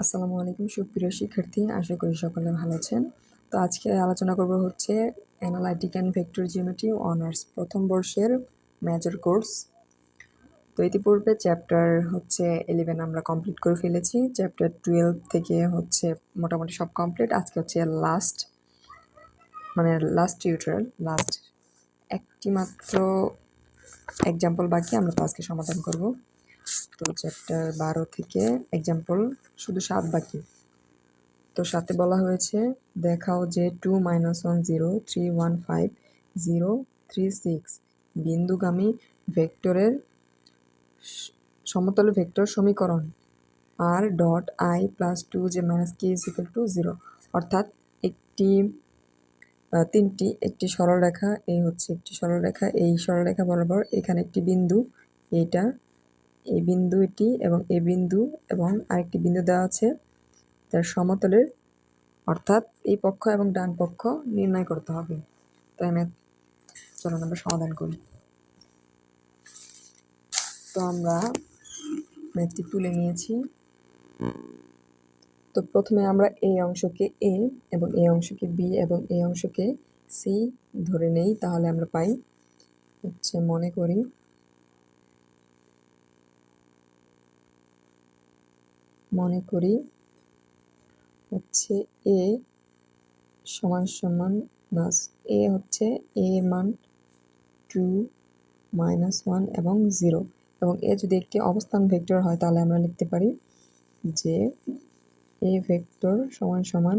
আসসালামু আলাইকুম, সুপ্রিয় শিক্ষার্থী, আশা করি সকলে ভালো আছেন। তো আজকে আলোচনা করব হচ্ছে analytic and vector geometry honours প্রথম বর্ষের মেজর কোর্স তো ইতিপূর্বে চ্যাপ্টার হচ্ছে ইলেভেন আমরা কমপ্লিট করে ফেলেছি। চ্যাপ্টার টুয়েলভ থেকে হচ্ছে মোটামুটি সব কমপ্লিট আজকে হচ্ছে লাস্ট মানে লাস্ট টিউটোরিয়াল লাস্ট একটি মাত্র এক্সাম্পল বাকি আমরা তো আজকে সমাধান করব। তো চ্যাপ্টার বারো থেকে এক্সাম্পল শুধু সাত বাকি। তো সাথে বলা হয়েছে, দেখাও যে two minus one zero three one five zero three six বিন্দুগামী ভেক্টরের সমতল ভেক্টর সমীকরণ। R dot I plus two J minus K is equal to zero অর্থাৎ একটি তিনটি, একটি সরলরেখা, এই হচ্ছে একটি সরলরেখা, এই সরলরেখা বরাবর এখানে একটি বিন্দু, এইটা এই বিন্দু এটি এবং এই বিন্দু এবং আরেকটি বিন্দু দেওয়া আছে, তার সমতলের, অর্থাৎ এই পক্ষ এবং ডান পক্ষ নির্ণয় করতে হবে। তাই আমি চলুন আমরা সমাধান করি। তো আমরা ম্যাথটি তুলে নিয়েছি। তো প্রথমে আমরা এই অংশকে এ এবং এই অংশকে বি এবং এই অংশকে সি ধরে নেই, তাহলে আমরা পাই, হচ্ছে মনে করি মনে করি হচ্ছে এ সমান সমান মাস এ হচ্ছে এ মান টু মাইনাস ওয়ান এবং জিরো। এবং এ যদি একটি অবস্থান ভেক্টর হয়, তাহলে আমরা লিখতে পারি যে এ ভেক্টর সমান সমান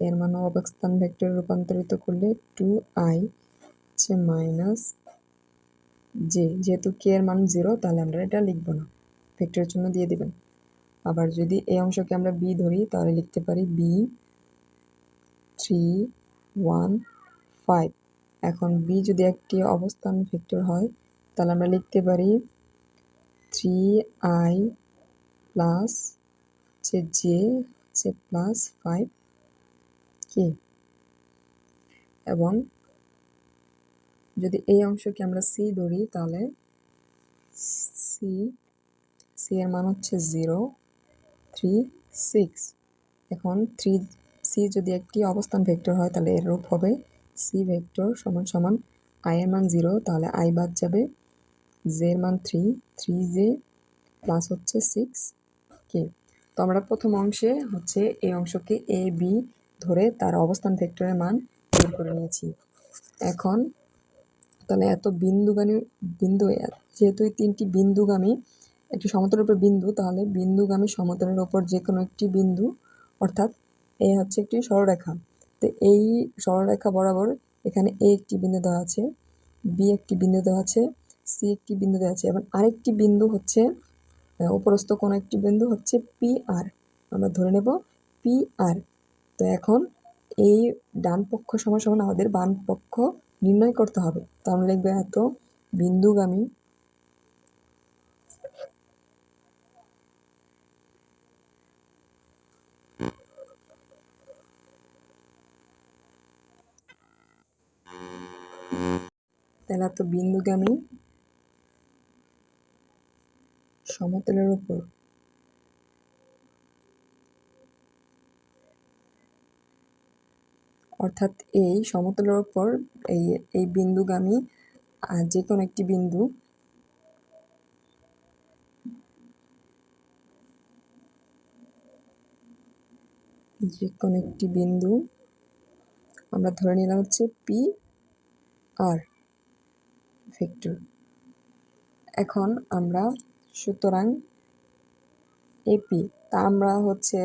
এর মান অবস্থান ভেক্টর রূপান্তরিত করলে টু আই হচ্ছে মাইনাস জে। যেহেতু কে এর মান জিরো, তাহলে আমরা এটা লিখব না। ভেক্টরের জন্য দিয়ে দেবেন। আবার যদি এই অংশকে আমরা বি ধরি, তাহলে লিখতে পারি বি থ্রি ওয়ান ফাইভ এখন বি যদি একটি অবস্থান ভেক্টর হয়, তাহলে আমরা লিখতে পারি থ্রি আই প্লাস হচ্ছে জে হচ্ছে প্লাস ফাইভ কে এবং যদি এই অংশকে আমরা সি ধরি, তাহলে সি সি এর মান হচ্ছে জিরো থ্রি সিক্স এখন থ্রি সি যদি একটি অবস্থান ভেক্টর হয়, তাহলে এর রূপ হবে সি ভেক্টর সমান সমান আই এর মান জিরো তাহলে আই বাদ যাবে। জে মান থ্রি থ্রি জে প্লাস হচ্ছে সিক্স কে তো আমরা প্রথম অংশে হচ্ছে এই অংশকে এ বি ধরে তার অবস্থান ভেক্টরের মান বের করে নিয়েছি। এখন তাহলে এত বিন্দুগামী, বিন্দু, যেহেতু এই তিনটি বিন্দুগামী একটি সমতলের উপর বিন্দু, তাহলে বিন্দুগামী সমতলের ওপর যে কোনো একটি বিন্দু, অর্থাৎ এ হচ্ছে একটি সরলরেখা। তো এই সরলরেখা বরাবর এখানে এ একটি বিন্দু দেওয়া আছে, বি একটি বিন্দু দেওয়া আছে, সি একটি বিন্দু দেওয়া আছে, এবং আরেকটি বিন্দু হচ্ছে উপরস্থ কোনো একটি বিন্দু হচ্ছে পি আর। আমরা ধরে নেব পি আর। তো এখন এই ডান পক্ষ সমান সমান আমাদের বাম পক্ষ নির্ণয় করতে হবে। তো আমরা লিখব এত বিন্দুগামী তো বিন্দুগামী। সমতলের উপর। অর্থাৎ এই সমতলের উপর, এই এই বিন্দুগামী যে কোনো একটি বিন্দু। যে কোনো একটি বিন্দু। আমরা ধরে নিলাম হচ্ছে পি আর ভেক্টর এখন আমরা, সুতরাং এপি তা আমরা হচ্ছে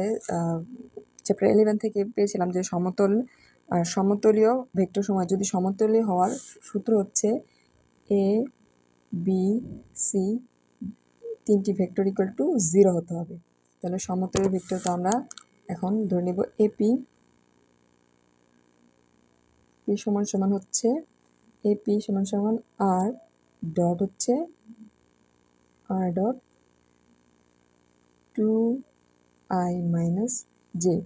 চ্যাপ্টার ইলেভেন থেকে পেয়েছিলাম যে সমতল আর সমতলীয় ভেক্টর সময়। যদি সমতলীয় হওয়ার সূত্র হচ্ছে এ বি সি তিনটি ভেক্টর ইকুয়াল টু জিরো হতে হবে। তাহলে সমতলীয় ভেক্টরটা আমরা এখন ধরে নেব এপি পি সমান সমান হচ্ছে এপি সমান সমান আর ডট হচ্ছে R dot two I minus J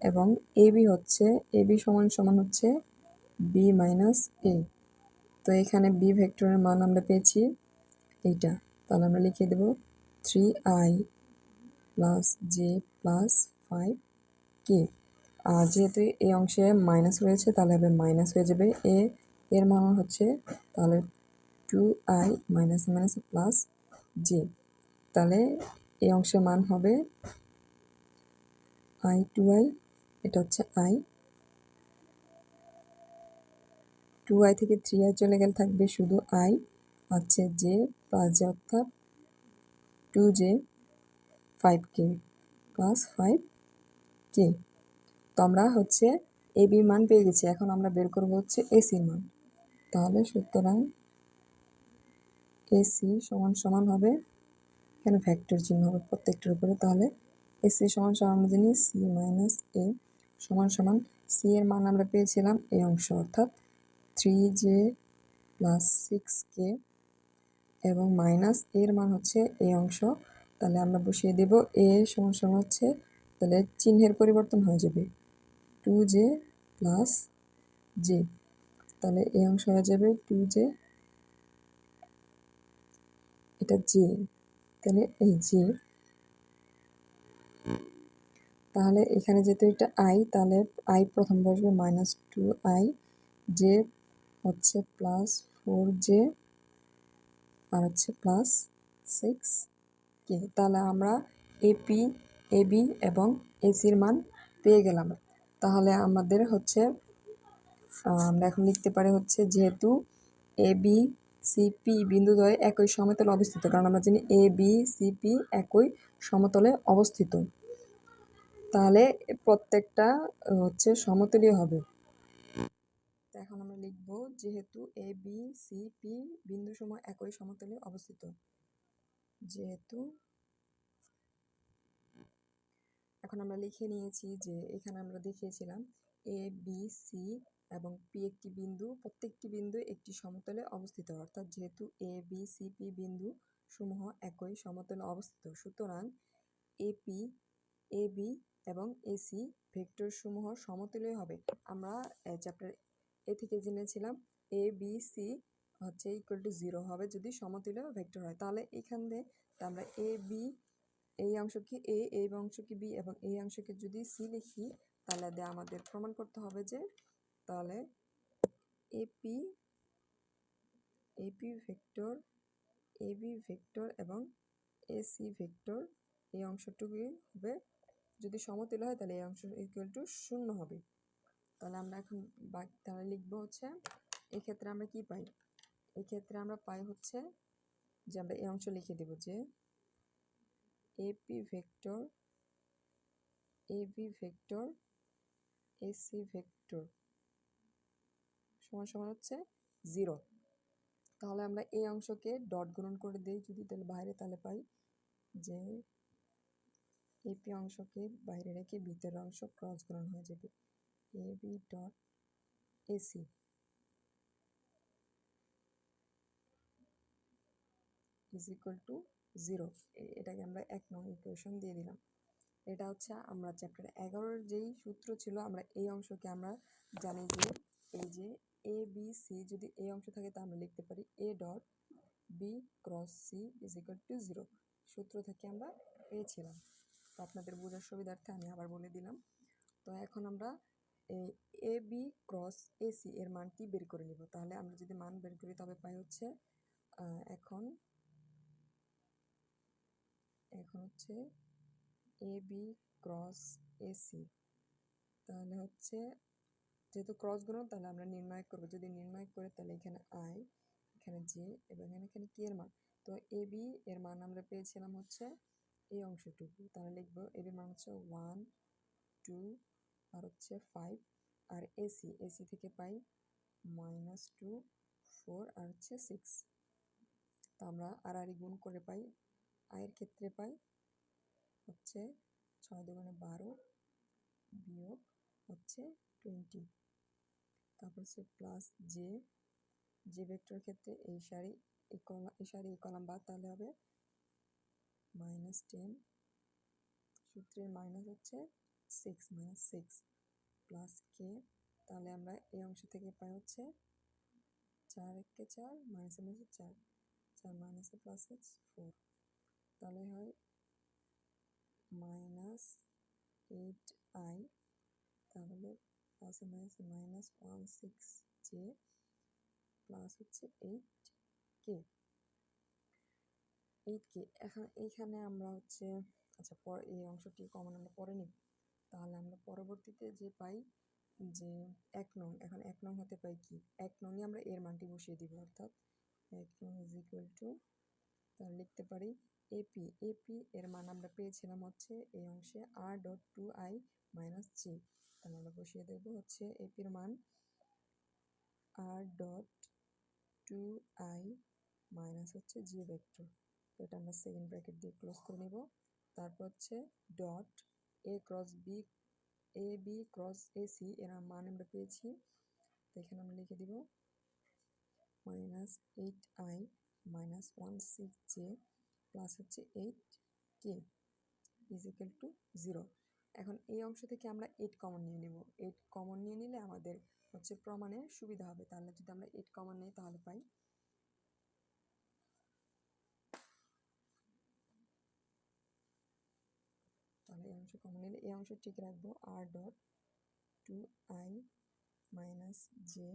এবং এবি হচ্ছে এবি সমান সমান হচ্ছে বি মাইনাস এ তো এখানে বি ভেক্টরের মান আমরা পেয়েছি এইটা। তাহলে আমরা লিখে দেব three I plus J plus five K যেহেতু এই অংশে মাইনাস রয়েছে, তাহলে হবে মাইনাস হয়ে যাবে। এ, এর মান হচ্ছে তাহলে two I minus minus plus J তাহলে এই অংশের মান হবে আই টু আই এটা হচ্ছে আই টু আই থেকে থ্রি আই চলে গেলে থাকবে শুধু আই হচ্ছে জে প্লাস জে অর্থাৎ two J five K plus five K তো আমরা হচ্ছে এ বি মান পেয়ে গেছি। এখন আমরা বের করব হচ্ছে এসির মান। তাহলে সুতরাং এসি সমান সমান হবে এখানে ভ্যাক্টর চিহ্ন হবে প্রত্যেকটার উপরে? তাহলে এসি সমান সমান আমরা জানি সি মাইনাস এ সমান সমান সি এর মান আমরা পেয়েছিলাম এই অংশ, অর্থাৎ three J plus six K এবং মাইনাস এর মান হচ্ছে এই অংশ। তাহলে আমরা বসিয়ে দেব এ সমান সমান হচ্ছে, তাহলে চিহ্নের পরিবর্তন হয়ে যাবে। Two J plus J. তাহলে এই অংশ হয়ে যাবে টু জে। এটা জে। তাহলে এই জে। তাহলে এখানে যেহেতু এটা আই, তাহলে আই প্রথম বসবে মাইনাস টু আই জে হচ্ছে প্লাস ফোর জে আর হচ্ছে প্লাস সিক্স কে তাহলে আমরা এপি এবি এবং এসির মান পেয়ে গেলাম। তাহলে আমাদের হচ্ছে আমরা এখন লিখতে পারি হচ্ছে যেহেতু এ বি সিপি বিন্দুদ্বয় একই সমতলে অবস্থিত, কারণ আমরা জানি এ বি সিপি একই সমতলে অবস্থিত। তাহলে প্রত্যেকটা হচ্ছে সমতলই হবে। এখন আমরা লিখব যেহেতু এ বি সি পি সময় একই সমতলে অবস্থিত, যেহেতু এখন আমরা লিখে নিয়েছি যে এখানে আমরা দেখিয়েছিলাম এ বি সি এবং পি একটি বিন্দু, প্রত্যেকটি বিন্দু একটি সমতলে অবস্থিত। অর্থাৎ যেহেতু এ বি সি পি বিন্দু সমূহ একই সমতলে অবস্থিত, সুতরাং এপি এ বি এবং এসি ভেক্টর সমূহ সমতলীয় হবে। আমরা চ্যাপ্টার এ থেকে জেনেছিলাম এ বি সি হচ্ছে ইকুয়াল টু জিরো হবে যদি সমতুল্য ভেক্টর হয়। তাহলে এখান থেকে আমরা এ বি এই অংশকে এ, এই অংশকে বি এবং এই অংশকে যদি সি লিখি, তাহলে আমাদের প্রমাণ করতে হবে যে তাহলে AP AP vector AB vector এবং এসি ভেক্টর এই অংশটুকুই হবে। যদি সমতুল্য হয়, তাহলে এই অংশ ইকুয়াল টু শূন্য হবে। তাহলে আমরা এখন তাহলে লিখব হচ্ছে, এক্ষেত্রে আমরা কি পাই? এক্ষেত্রে আমরা পাই হচ্ছে যে আমরা এই অংশ লিখে দেব যে AP vector AB vector AC vector সমান সমান হচ্ছে জিরো তাহলে আমরা এই অংশকে ডট গুণন করে দিই যদি তাহলে বাইরে তাহলে পাই যে এপি অংশকে বাইরে রেখে ভিতরের অংশ ক্রস গুণন হয়ে যাবে। A B dot AC is equal to zero এটাকে আমরা এক নং ইকুয়েশন দিয়ে দিলাম। এটা হচ্ছে আমরা চ্যাপ্টার এগারোর যেই সূত্র ছিল, আমরা এই অংশকে আমরা জানি যে এই যে এ বি সি যদি এই অংশ থাকে তা আমরা লিখতে পারি A dot B cross C is equal to zero সূত্র থেকে আমরা পেয়েছিলাম তো আপনাদের বোঝার সুবিধার্থে আমি আবার বলে দিলাম। তো এখন আমরা এই এ বি ক্রস এসি এর মানটি বের করে নিব? তাহলে আমরা যদি মান বের করি, তবে পাই হচ্ছে এখন এখন হচ্ছে এ বি ক্রস এসি তাহলে হচ্ছে যেহেতু ক্রস গুণ, তাহলে আমরা নির্ণয় করব। যদি নির্ণয় করে, তাহলে এখানে আই এখানে জে এবং এখানে এখানে কি এর মান। তো এ বি এর মান আমরা পেয়েছিলাম হচ্ছে এই অংশটুকু। তাহলে লিখব এ বি মান হচ্ছে ওয়ান টু আর হচ্ছে ফাইভ আর এসি এসি থেকে পাই মাইনাস টু ফোর আর হচ্ছে সিক্স তো আমরা আর আর গুণ করে পাই আয়ের ক্ষেত্রে পাই হচ্ছে ছয় দুগুণে বারো বিয়োগ হচ্ছে টোয়েন্টি তারপর হচ্ছে প্লাস জে জে ভেক্টর ক্ষেত্রে এই সারি, এই কলাম এই সারি, এই কলাম বাদ তাহলে হবে মাইনাস টেন সূত্রের মাইনাস হচ্ছে six minus six plus K তাহলে আমরা এই অংশ থেকে পাই হচ্ছে চার এককে চার মাইনাসে মাইনাসে চার। চার মাইনাসে প্লাস সিক্স ফোর তাহলে হয় মাইনাস এইট আই তাহলে প্লাসে মাইনাসে minus one six J plus হচ্ছে এইট কে এইট কে এখন এইখানে আমরা হচ্ছে আচ্ছা পর এই অংশটি কমন আমরা পরে নিব। তাহলে আমরা পরবর্তীতে যে পাই যে এক নং, এখন এক নং হতে পাই কি? এক নংয়ে আমরা এর মানটি বসিয়ে দিব, অর্থাৎ এক নং ইজ ইকুয়াল টু তাহলে লিখতে পারি এপি এপি এর মান আমরা পেয়েছিলাম হচ্ছে এই অংশে R dot two I minus G তাহলে আমরা বসিয়ে দেবো হচ্ছে এপির মান R dot two I minus হচ্ছে জি ভেক্টর তো এটা আমরা সেকেন্ড ব্র্যাকেট দিয়ে ক্লোজ করে নেব। তারপর হচ্ছে dot A cross B A B cross A C এর মান আমরা পেয়েছি। তো এখানে আমরা লিখে দিব minus eight I minus one six J plus হচ্ছে eight K equal to zero এখন এই অংশ থেকে আমরা এইট কমন নিয়ে নেব। এইট কমন নিয়ে নিলে আমাদের হচ্ছে প্রমাণে সুবিধা হবে। তাহলে যদি আমরা এইট কমন নিই তাহলে পাই তাহলে এই অংশ কমন নিলে এই অংশ ঠিক রাখব। R dot two I minus J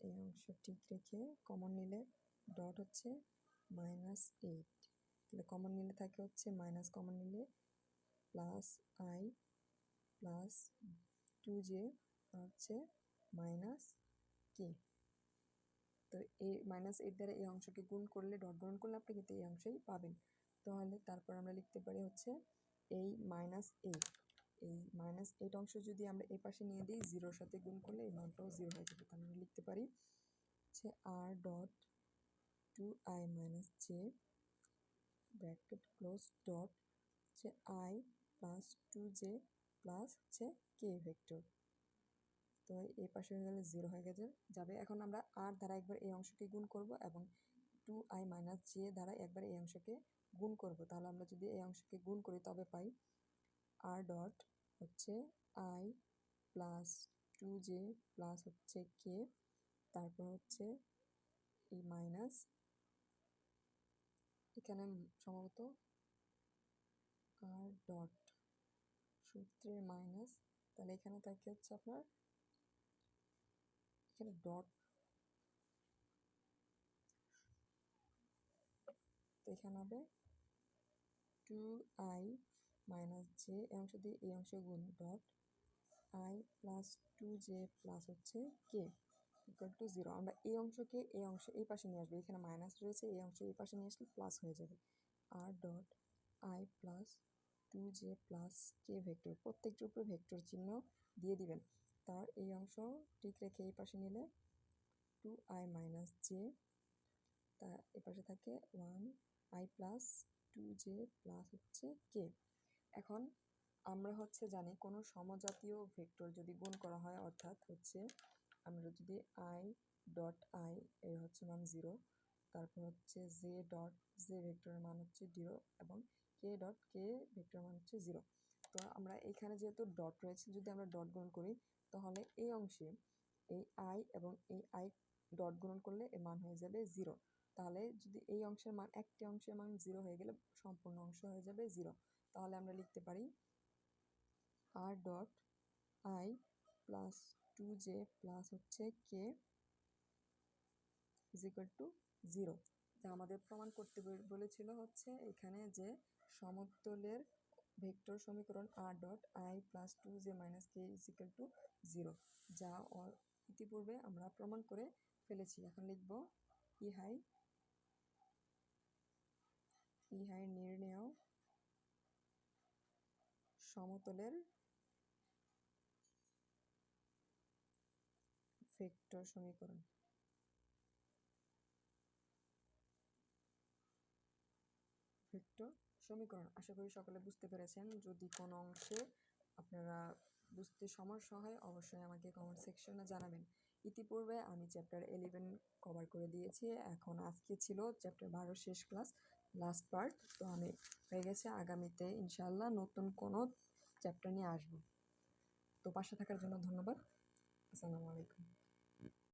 এই অংশ ঠিক রেখে কমন নিলে ডট হচ্ছে মাইনাস এইট তাহলে কমন নিলে থাকে হচ্ছে মাইনাস কমন নিলে plus I plus two J হচ্ছে মাইনাস কে তো এই মাইনাস এইট দ্বারা এই অংশকে গুণ করলে ডট গ্রহণ করলে আপনি কিন্তু এই অংশেই পাবেন। তাহলে তারপর আমরা লিখতে পারি হচ্ছে এই মাইনাস এইট এই মাইনাস এইট অংশ যদি আমরা এই পাশে নিয়ে দিই জিরোর সাথে গুণ করলে এই মানটাও জিরো হয়ে যাবে। তাহলে আমরা লিখতে পারি হচ্ছে R dot two I minus J bracket close dot হচ্ছে I plus two J plus হচ্ছে কে ভেক্টর তো এই পাশে হয়ে গেলে জিরো হয়ে গেছে, যাবে। এখন আমরা আর দ্বারা একবার এই অংশকে গুণ করব এবং টু আই মাইনাস জে দ্বারা একবার এই অংশকে গুণ করব। তাহলে আমরা যদি এই অংশকে গুণ করি, তবে পাই আর ডট হচ্ছে I plus two J plus হচ্ছে কে তারপর হচ্ছে এই মাইনাস সম্ভবত? আর ডট সূত্রের মাইনাস তাহলে এখানে থাকে হচ্ছে আপনার? এখানে ডট এখানে হবে টু আই মাইনাস জে এই অংশ দিয়ে এই অংশ গুণ dot I plus two J plus হচ্ছে কে ইকুয়াল টু জিরো আমরা এই অংশকে এই অংশ এই পাশে নিয়ে আসব। এখানে মাইনাস রয়েছে, এই অংশ এই পাশে নিয়ে আসলে প্লাস হয়ে যাবে। R dot I plus two J plus K vector প্রত্যেকটির উপরে ভেক্টর চিহ্ন দিয়ে দিবেন। তার এই অংশ ঠিক রেখে এই পাশে নিলে টু আই মাইনাস জে তা এ পাশে থাকে one I plus two J plus হচ্ছে কে এখন আমরা হচ্ছে জানি কোনো সমজাতীয় ভেক্টর যদি গুণ করা হয়, অর্থাৎ হচ্ছে আমরা যদি আই ডট আই এর হচ্ছে মান জিরো তারপর হচ্ছে জে ডট জে ভেক্টরের মান হচ্ছে জিরো এবং কে ডট কে ভেক্টরের মান হচ্ছে জিরো তো আমরা এখানে যেহেতু ডট রয়েছে, যদি আমরা ডট গুণ করি, তাহলে এই অংশে এই আই এবং এই আই ডট গুণন করলে এর মান হয়ে যাবে জিরো তাহলে যদি এই অংশের মান, একটি অংশের মান জিরো হয়ে গেলে সম্পূর্ণ অংশ হয়ে যাবে জিরো তাহলে আমরা লিখতে পারি R dot I plus two J plus হচ্ছে K is equal to zero যা আমাদের প্রমাণ করতে বলেছিল হচ্ছে এখানে যে সমতলের ভেক্টর সমীকরণ R dot I plus two J minus K is equal to zero যা ইতিপূর্বে আমরা প্রমাণ করে ফেলেছি। এখন লিখব ইহাই ইহাই নির্ণেয় সমতলের ভেক্টর সমীকরণ। ভেক্টর সমীকরণ, আশা করি সকলে বুঝতে পেরেছেন। যদি কোনো অংশে আপনারা বুঝতে সমস্যা হয়, অবশ্যই আমাকে কমেন্ট সেকশনে জানাবেন। ইতিপূর্বে আমি চ্যাপ্টার এলেভেন কভার করে দিয়েছি। এখন আজকে ছিল চ্যাপ্টার বারো শেষ ক্লাস লাস্ট পার্ট তো আমি হয়ে গেছে, আগামীতে ইনশাল্লাহ নতুন কোনো চ্যাপ্টার নিয়ে আসব। তো পাশে থাকার জন্য ধন্যবাদ। আসসালামু আলাইকুম।